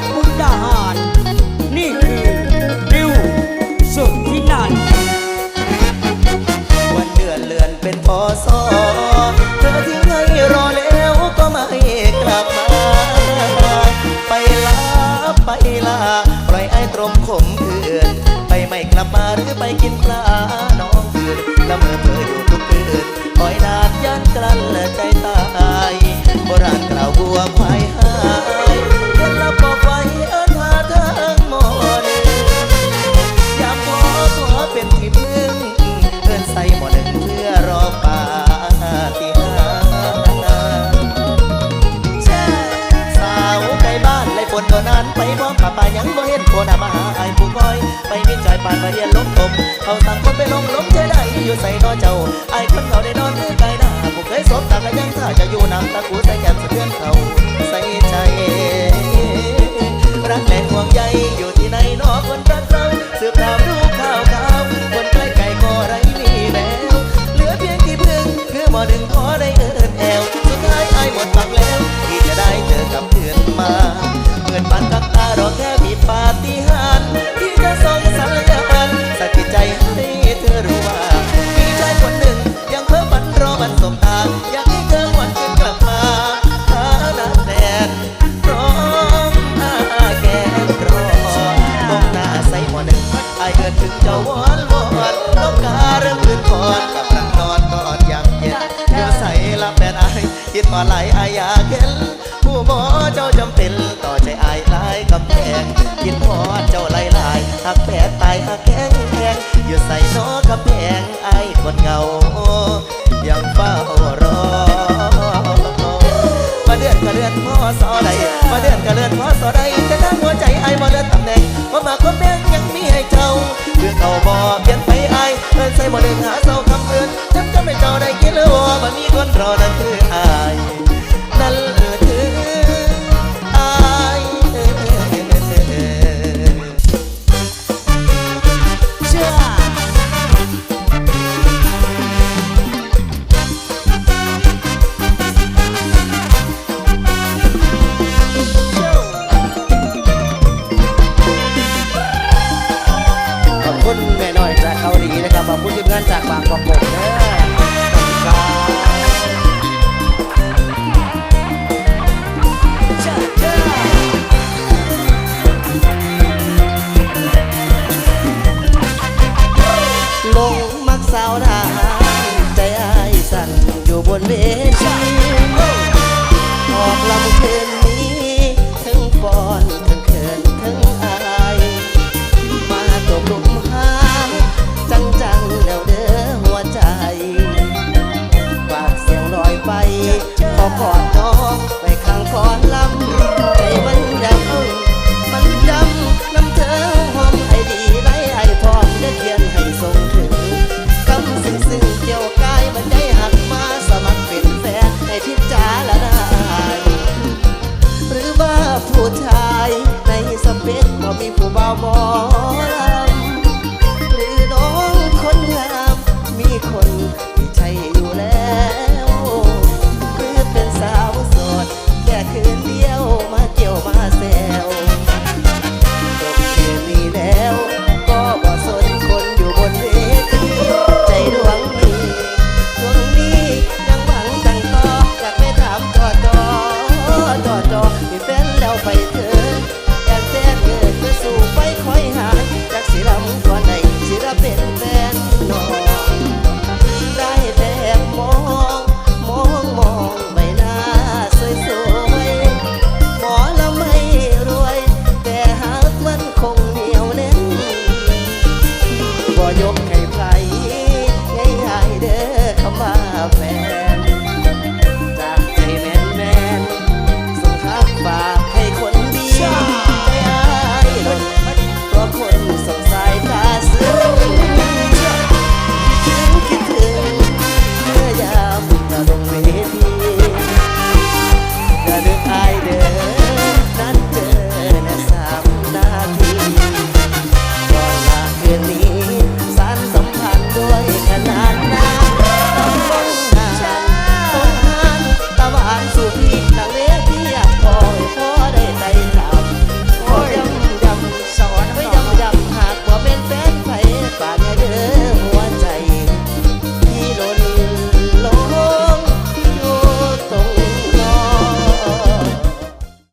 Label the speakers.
Speaker 1: ดมุกดาหาร นี่คือริวสุดที่นัน
Speaker 2: วันเดือนเลือนเป็นพอสอเธอทิ้งให้รอแล้วก็ไม่กลับมา ไปลาไปลาปล่อยไอ้ตรมขมคืนไปไม่กลับมาหรือไปกินปลาน้องคืนละเมอเธออยู่ทุกคืนคอยนานยันกลั้นและใจตายโบราณกล่าวบัวควายหา ไปมีใจปานมาเรียนล้มตมเขาต่างคนไปลงล้มใจได้อยู่ใส่นอเจ้าไอ้คนเขาได้นอนเมื่อไกลหน้าผู้เคยสบตากันยังถ้าจะอยู่นำตะกูใส่แก้มสะเทือนเขาใส่ใจรักและห่วงใยอยู่ที่ไหนนอคนรักเราสืบถามดูข่าวข่าวคนใกล้ไกลก็ไรมีแววเหลือเพียงที่พึ่งคือหมอหนึ่งพอ จ้าวอนวอนต้องการเริ่มพื้นพรกับรังนอนตอนยามเย็นเดี๋ยวใส่ลับแดนไอายคิดว่าไหลอายอยากเห็นผู้หมอเจ้าจำเป็นต่อใจอายหลายกำแพงกินพอเจ้าไหล่ลายหักแผลตายหักแข้งแข็งอยู่ใส่นอกำแพงไอ้คนเงายังเฝ้ารอมาเดือนก็เดือนพ่อสอใดมาเดือนก็เดือนพ่อสอใด เขาบอกเปลี่ยนไปไอ้เอินใส่บ่เดินหาเศร้าคำเอินจำจำไม่เจ้าได้กินหรือว่ามันมีคนรอนั่นคือไอ้ อ
Speaker 3: นจากบางประกงเด้อลงมักสาวทหาใจอายสั่นอยู่บนเวทีออกลำคืนนี้ทั้งฟอน รื happened.